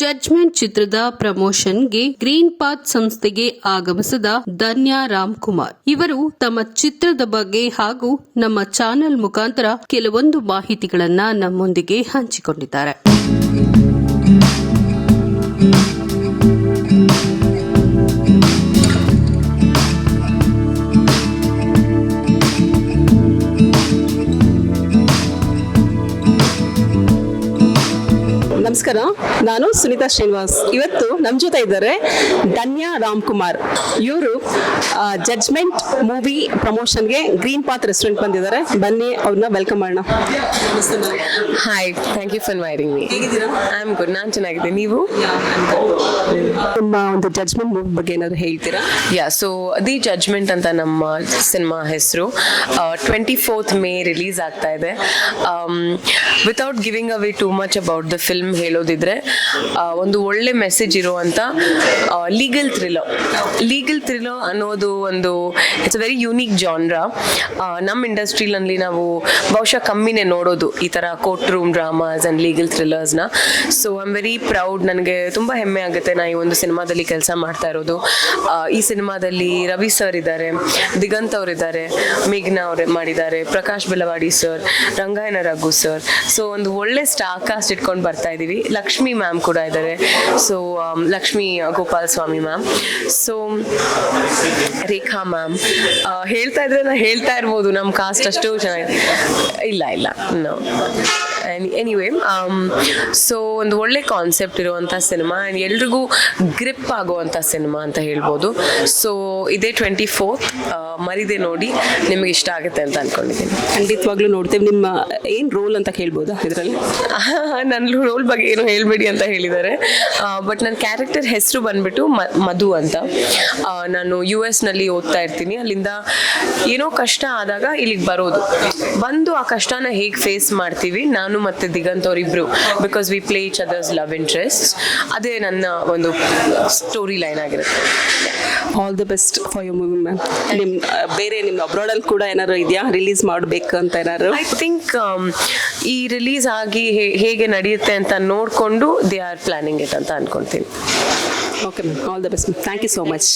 Judgment ಚಿತ್ರದ ಪ್ರಮೋಷನ್ಗೆ Green path ಸಂಸ್ಥೆಗೆ ಆಗಮಿಸಿದ ಧನ್ಯ ರಾಮ್ಕುಮಾರ್. ಇವರು ತಮ್ಮ ಚಿತ್ರದ ಬಗ್ಗೆ ಹಾಗೂ ನಮ್ಮ ಚಾನೆಲ್ ಮುಖಾಂತರ ಕೆಲವೊಂದು ಮಾಹಿತಿಗಳನ್ನ ನಮ್ಮೊಂದಿಗೆ ಹಂಚಿಕೊಂಡಿದ್ದಾರೆ. ನಮಸ್ಕಾರ. ನಾನು ಸುನಿತಾ ಶ್ರೀನಿವಾಸ್. ಇವತ್ತು ನಮ್ಮ ಜೊತೆ ಇದ್ದಾರೆ ಧನ್ಯಾ ರಾಮ್ ಕುಮಾರ್ ಇವರು ಜಡ್ಜ್ಮೆಂಟ್ ಮೂವಿ ಪ್ರಮೋಷನ್ಗೆ ಗ್ರೀನ್ ಪಾತ್ ರೆಸ್ಟೋರೆಂಟ್ ಬಂದಿದ್ದಾರೆ. ಬನ್ನಿ ಅವ್ರನ್ನ ವೆಲ್ಕಮ್ ಮಾಡೋಣ. Hi thank you for wiring me I am good ನಾನು ಚೆನ್ನಾಗಿದ್ದೀನಿ. ನೀವು? ನಿಮ್ಮ ಒಂದು ಜಜ್ಮೆಂಟ್ ಬಗ್ಗೆ ಏನಾದ್ರು ಹೇಳ್ತೀರಾ? ಯಾ ಸೊ ದಿ ಜಡ್ಜ್ಮೆಂಟ್ ಅಂತ ನಮ್ಮ ಸಿನಿಮಾ ಹೆಸರು. ಟ್ವೆಂಟಿ ಫೋರ್ತ್ ಮೇ ರಿಲೀಸ್ ಆಗ್ತಾ ಇದೆ. Without giving away too much about the film ಹೇಳೋದಿದ್ರೆ ಒಂದು ಒಳ್ಳೆ ಮೆಸೇಜ್ ಇರುವಂಥ ಲೀಗಲ್ ಥ್ರಿಲ್ಲರ್ ಲೀಗಲ್ ಥ್ರಿಲ್ಲರ್ ಅನ್ನೋದು ಒಂದು ಇಟ್ಸ್ ವೆರಿ ಯೂನಿಕ್ ಜಾನ್ರ ನಮ್ಮ ಇಂಡಸ್ಟ್ರಿಲಲ್ಲಿ ನಾವು ಬಹುಶಃ ಕಮ್ಮಿನೇ ನೋಡೋದು ಈ ಥರ court room dramas and legal ಥ್ರಿಲ್ಲರ್ಸ್ನ so I am very proud ನನಗೆ ತುಂಬ ಹೆಮ್ಮೆ ಆಗುತ್ತೆ ನಾ ಈ ಒಂದು ಸಿನಿಮಾದಲ್ಲಿ ಕೆಲಸ ಮಾಡ್ತಾ ಇರೋದು. ಈ ಸಿನಿಮಾದಲ್ಲಿ ರವಿ ಸರ್ ಇದ್ದಾರೆ, ದಿಗಂತ್ ಅವರಿದ್ದಾರೆ, ಮೇಘ್ನಾ ಅವರು ಮಾಡಿದ್ದಾರೆ, Prakash Belawadi sir Rangayana Raghu sir so ಒಂದು ಒಳ್ಳೆ ಸ್ಟಾರ್ ಕಾಸ್ಟ್ ಇಟ್ಕೊಂಡು ಬರ್ತಾ ಇದ್ದೀವಿ ಲಕ್ಷ್ಮಿ ಮ್ಯಾಮ್ ಕೂಡ ಇದ್ದಾರೆ. So Lakshmi Gopal Swamy ma'am so Rekha ma'am ಹೇಳ್ತಾ ಇದ್ರೆ ನಾ ಹೇಳ್ತಾ ಇರ್ಬೋದು. ನಮ್ಮ ಕಾಸ್ಟ್ ಅಷ್ಟು ಚೆನ್ನಾಗಿದೆ ಇಲ್ಲ ಇಲ್ಲ. ನೋ ಎನಿವೇ ಸೊ um, ಒಂದು ಒಳ್ಳೆ ಕಾನ್ಸೆಪ್ಟ್ ಇರುವಂಥ ಸಿನಿಮಾ ಆ್ಯಂಡ್ ಎಲ್ರಿಗೂ ಗ್ರಿಪ್ ಆಗುವಂಥ ಸಿನಿಮಾ ಅಂತ ಹೇಳ್ಬೋದು. ಸೊ ಇದೇ ಟ್ವೆಂಟಿ ಫೋರ್ತ್ ಮರಿದೆ ನೋಡಿ ನಿಮಗೆ ಇಷ್ಟ ಆಗುತ್ತೆ ಅಂತ ಅನ್ಕೊಂಡಿದ್ದೀನಿ. ಖಂಡಿತವಾಗ್ಲೂ ನೋಡ್ತೇವೆ. ನಿಮ್ಮ ಏನು ರೋಲ್ ಅಂತ ಕೇಳ್ಬೋದಾ ಇದರಲ್ಲಿ? ನನ್ನ ರೋಲ್ ಬಗ್ಗೆ ಏನು ಹೇಳಬೇಡಿ ಅಂತ ಹೇಳಿದ್ದಾರೆ. ಬಟ್ ನನ್ನ ಕ್ಯಾರೆಕ್ಟರ್ ಹೆಸರು ಬಂದ್ಬಿಟ್ಟು ಮಧು ಅಂತ. ನಾನು ಯು ಎಸ್ನಲ್ಲಿ ಓದ್ತಾ ಇರ್ತೀನಿ. ಅಲ್ಲಿಂದ ಏನೋ ಕಷ್ಟ ಆದಾಗ ಇಲ್ಲಿಗೆ ಬರೋದು. ಬಂದು ಆ ಕಷ್ಟನ ಹೇಗೆ ಫೇಸ್ ಮಾಡ್ತೀವಿ ನಾನು ಮತ್ತು ದಿಗಂತ್ ಅವರಿಬ್ರು because we play each others love interest ಅದೇ ನನ್ನ ಒಂದು ಸ್ಟೋರಿ ಲೈನ್ ಆಗಿರುತ್ತೆ. All the best for you movie ma'am ನಿಮ್ಮ ಬೇರೆ ನಿಮ್ಮ ಅಬ್ರಾಡಲ್ಲಿ ಕೂಡ ಏನಾದ್ರು ಇದೆಯಾ? ರಿಲೀಸ್ ಮಾಡಬೇಕು ಅಂತ ಏನಾದ್ರು? ಐ ಥಿಂಕ್ ಈ ರಿಲೀಸ್ ಆಗಿ ಹೇಗೆ ನಡೆಯುತ್ತೆ ಅಂತ ನೋಡಿಕೊಂಡು ದೇ ಆರ್ ಪ್ಲಾನಿಂಗ್ ಇಟ್ ಅಂತ ಅನ್ಕೊಳ್ತೀನಿ okay ma'am all the best thank you so much